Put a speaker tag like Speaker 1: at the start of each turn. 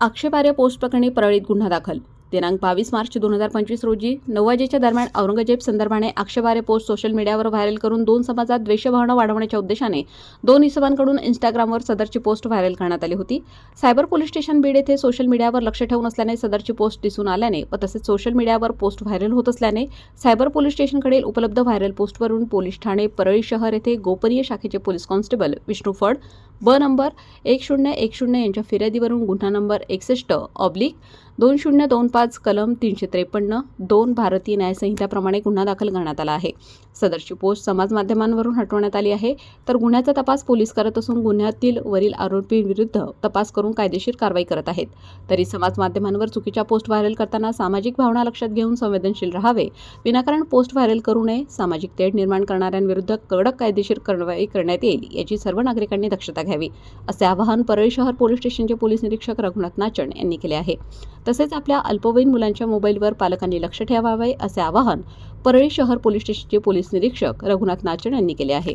Speaker 1: आक्षेपार्ह पोस्ट प्रकरणी परळीत गुन्हा दाखल. दिनांक बावीस मार्च दोन हजार पंचवीस रोजी नऊ वाजेच्या दरम्यान औरंगजेब संदर्भाने आक्षेपार्ह पोस्ट सोशल मीडियावर व्हायरल करून दोन समाजात द्वेषभावना वाढवण्याच्या उद्देशाने दोन इसमांकडून इंस्टाग्रामवर सदरची पोस्ट व्हायरल करण्यात आली होती. सायबर पोलीस स्टेशन बीड येथे सोशल मीडियावर लक्ष ठेवून असल्याने सदरची पोस्ट दिसून आल्याने व तसेच सोशल मीडियावर पोस्ट व्हायरल होत असल्याने सायबर पोलीस स्टेशनकडील उपलब्ध व्हायरल पोस्टवरून पोलीस ठाणे परळी शहर येथे गोपनीय शाखेचे पोलीस कॉन्स्टेबल विष्णू फड ब नंबर एक शून्य एक शून्य यांच्या फिर्यादीवरून गुन्हा नंबर एकसष्ट ऑब्लिक दोन शून्य दोन पाच कलम तीनशे त्रेपन्न दोन भारतीय न्यायसंहिताप्रमाणे गुन्हा दाखल करण्यात आला आहे. सदरची पोस्ट समाज माध्यमांवरून हटवण्यात आली आहे. तर गुन्ह्याचा तपास पोलीस करत असून गुन्ह्यातील वरील आरोपींविरुद्ध तपास करून कायदेशीर कारवाई करत आहेत. तरी समाज माध्यमांवर चुकीच्या पोस्ट व्हायरल करताना सामाजिक भावना लक्षात घेऊन संवेदनशील राहावे. विनाकारण पोस्ट व्हायरल करू नये. सामाजिक तेढ निर्माण करणाऱ्यांविरुद्ध कडक कायदेशीर कारवाई करण्यात येईल. याची सर्व नागरिकांनी दक्षता घ्यावी. असे आवाहन परळी शहर पोलीस स्टेशनचे पोलीस निरीक्षक रघुनाथ नाचण यांनी केले आहे. तसेच आपल्या अल्पवयीन मुलांच्या मोबाईलवर पालकांनी लक्ष ठेवावे असे आवाहन परळी शहर पोलीस स्टेशनचे पोलीस निरीक्षक रघुनाथ नाचण यांनी केले आहे.